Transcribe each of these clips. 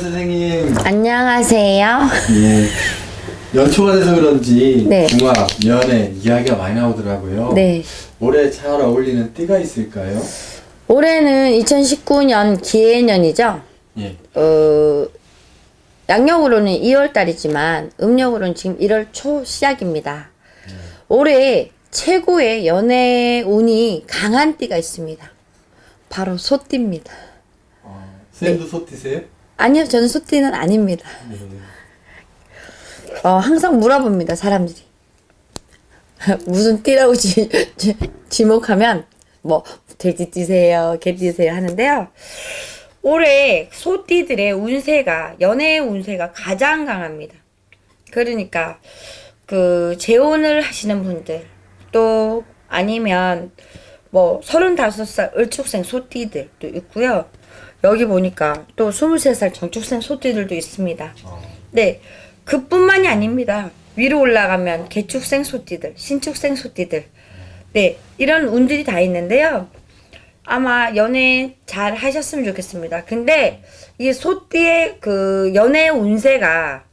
선생님. 안녕하세요. 예. 연초가 돼서 그런지 네. 궁합, 연애 이야기가 많이 나오더라고요. 네. 올해 잘 어울리는 띠가 있을까요? 올해는 2019년 기해년이죠. 예. 어, 양력으로는 2월 달이지만 음력으로는 지금 1월 초 시작입니다. 올해 최고의 연애 운이 강한 띠가 있습니다. 바로 소띠입니다. 어, 쌤도 네. 소띠세요? 아니요, 저는 소띠는 아닙니다. 네. 어, 항상 물어봅니다, 사람들이. 무슨 띠라고 지, 지, 지목하면, 뭐, 돼지띠세요, 개띠세요 하는데요. 올해 소띠들의 운세가, 연애의 운세가 가장 강합니다. 그러니까, 그, 재혼을 하시는 분들, 또, 아니면, 뭐, 35살 을축생 소띠들도 있고요. 여기 보니까 또 23살 정축생 소띠들도 있습니다. 어, 네, 그뿐만이 아닙니다. 위로 올라가면 개축생 소띠들, 신축생 소띠들, 네 이런 운들이 다 있는데요. 아마 연애 잘 하셨으면 좋겠습니다. 근데 이 소띠의 그 연애 운세가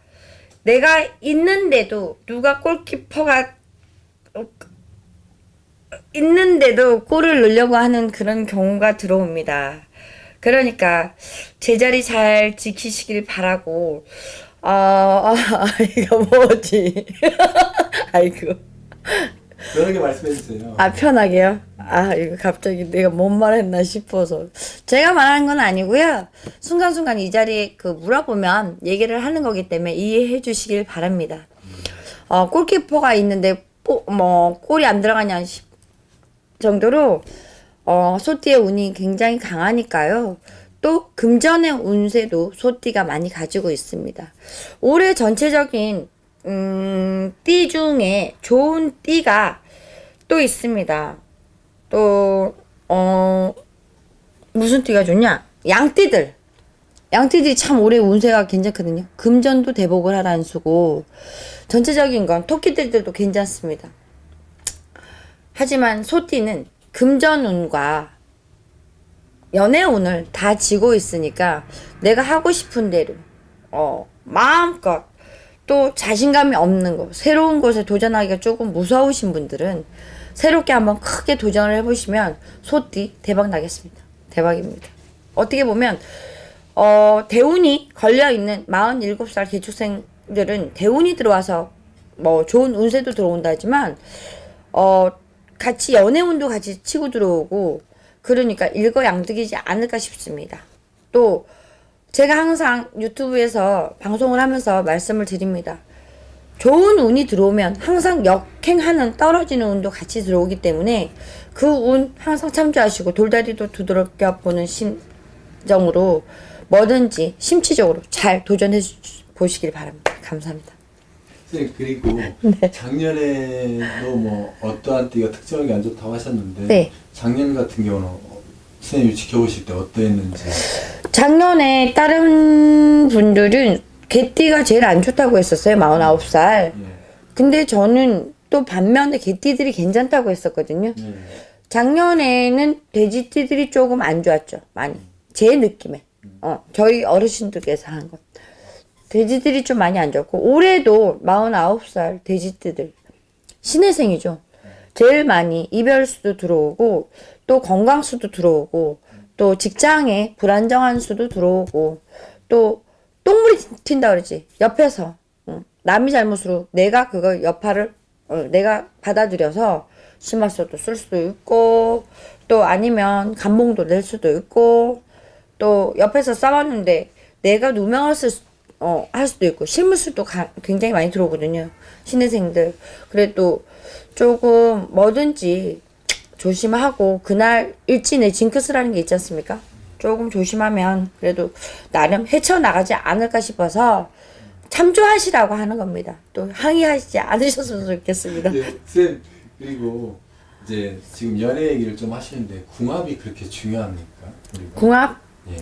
내가 있는데도 누가 골키퍼가 있는데도 골을 넣으려고 하는 그런 경우가 들어옵니다. 그러니까 제자리 잘 지키시길 바라고 아, 아 이거 뭐지? 아이고 편하게 말씀해 주세요. 아 편하게요? 아 이거 갑자기 내가 뭔 말했나 싶어서 제가 말하는 건 아니고요 순간순간 이 자리에 그 물어보면 얘기를 하는 거기 때문에 이해해 주시길 바랍니다 어 골키퍼가 있는데 뽀, 뭐 골이 안 들어가냐 싶 정도로 어 소띠의 운이 굉장히 강하니까요 또 금전의 운세도 소띠가 많이 가지고 있습니다 올해 전체적인 음, 띠 중에 좋은 띠가 또 있습니다. 또, 어, 무슨 띠가 좋냐? 양띠들. 양띠들이 참 올해 운세가 괜찮거든요. 금전도 대복을 하라는 수고, 전체적인 건 토끼들도 괜찮습니다. 하지만 소띠는 금전운과 연애운을 다 지고 있으니까 내가 하고 싶은 대로, 어, 마음껏 또 자신감이 없는 거, 새로운 곳에 도전하기가 조금 무서우신 분들은 새롭게 한번 크게 도전을 해보시면 소띠 대박 나겠습니다. 대박입니다. 어떻게 보면 어, 대운이 걸려 있는 47살 기축생들은 대운이 들어와서 뭐 좋은 운세도 들어온다 하지만 어, 같이 연애운도 같이 치고 들어오고 그러니까 일거양득이지 않을까 싶습니다. 또 제가 항상 유튜브에서 방송을 하면서 말씀을 드립니다. 좋은 운이 들어오면 항상 역행하는 떨어지는 운도 같이 들어오기 때문에 그 운 항상 참조하시고 돌다리도 두드럽게 보는 심정으로 뭐든지 심치적으로 잘 도전해 주- 보시길 바랍니다. 감사합니다. 선생님 그리고 네. 작년에도 뭐 어떠한 띠가 특정하게 안 좋다고 하셨는데 네. 작년 같은 경우는 선생님이 지켜보실 때 어떠했는지 작년에 다른 분들은 개띠가 제일 안 좋다고 했었어요. 49살. 예. 근데 저는 또 반면에 개띠들이 괜찮다고 했었거든요. 예. 작년에는 돼지띠들이 조금 안 좋았죠. 많이. 제 느낌에. 어, 저희 어르신들께서 한 것. 돼지들이 좀 많이 안 좋고, 올해도 49살 돼지띠들. 신혜생이죠. 제일 많이 이별수도 들어오고, 또 건강수도 들어오고, 또 직장에 불안정한 수도 들어오고, 또 똥물이 튄다 그러지. 옆에서. 응. 남이 잘못으로 내가 그걸 여파를, 어, 내가 받아들여서 심할수도 쓸 수도 있고, 또 아니면 감봉도 낼 수도 있고, 또 옆에서 싸웠는데 내가 누명을 쓸, 수- 어, 할 수도 있고, 실무술도 가- 굉장히 많이 들어오거든요. 신혜생들. 그래 또 조금 뭐든지 조심하고, 그날 일진의 징크스라는 게 있지 않습니까? 조금 조심하면 그래도 나름 헤쳐나가지 않을까 싶어서 참조하시라고 하는 겁니다. 또 항의하시지 않으셨으면 좋겠습니다. 네, 쌤 그리고 이제 지금 연애 얘기를 좀 하시는데 궁합이 그렇게 중요합니까? 그리고 궁합 예.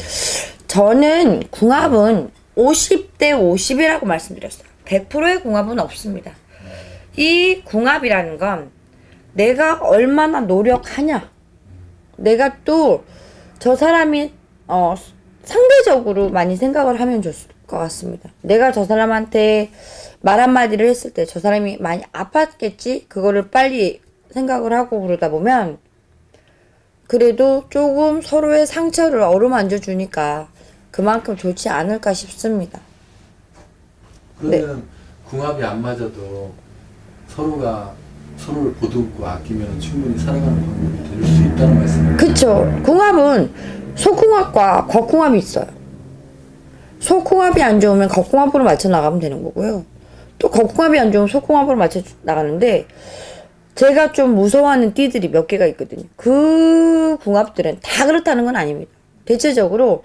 저는 궁합은 50대 50이라고 말씀드렸어요. 100%의 궁합은 없습니다. 이 궁합이라는 건 내가 얼마나 노력하냐. 내가 또 저 사람이 어 상대적으로 많이 생각을 하면 좋을 것 같습니다. 내가 저 사람한테 말 한마디를 했을 때 저 사람이 많이 아팠겠지? 그거를 빨리 생각을 하고 그러다 보면 그래도 조금 서로의 상처를 어루만져 주니까 그만큼 좋지 않을까 싶습니다. 그러면 네. 궁합이 안 맞아도 서로가 서로를 보듬고 아끼면 충분히 살아가는 방법이 될 수 있다는 말씀이에요. 그쵸. 궁합은 속궁합과 겉궁합이 있어요. 속궁합이 안 좋으면 겉궁합으로 맞춰 나가면 되는 거고요. 또 겉궁합이 안 좋으면 속궁합으로 맞춰 나가는데 제가 좀 무서워하는 띠들이 몇 개가 있거든요. 그 궁합들은 다 그렇다는 건 아닙니다. 대체적으로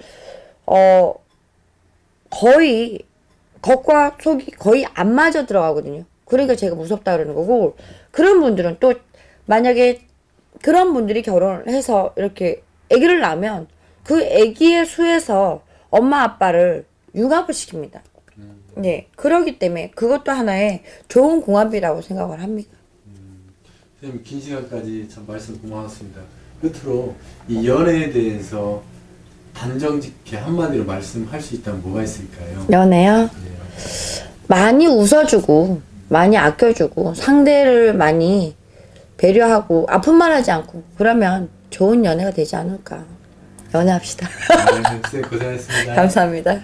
어 거의 겉과 속이 거의 안 맞아 들어가거든요. 그러니까 제가 무섭다 그러는 거고 그런 분들은 또 만약에 그런 분들이 결혼을 해서 이렇게 아기를 낳으면 그 아기의 수에서 엄마 아빠를 융합을 시킵니다. 네, 그러기 때문에 그것도 하나의 좋은 궁합이라고 생각을 합니다. 선생님 긴 시간까지 참 말씀 고마웠습니다. 끝으로 이 연애에 대해서 단정 짓게 한마디로 말씀할 수 있다면 뭐가 있을까요? 연애요? 네. 많이 웃어주고 많이 아껴주고 상대를 많이 배려하고 아픈 말 하지 않고 그러면 좋은 연애가 되지 않을까. 연애합시다. 네, 선생님 고생하셨습니다. 감사합니다.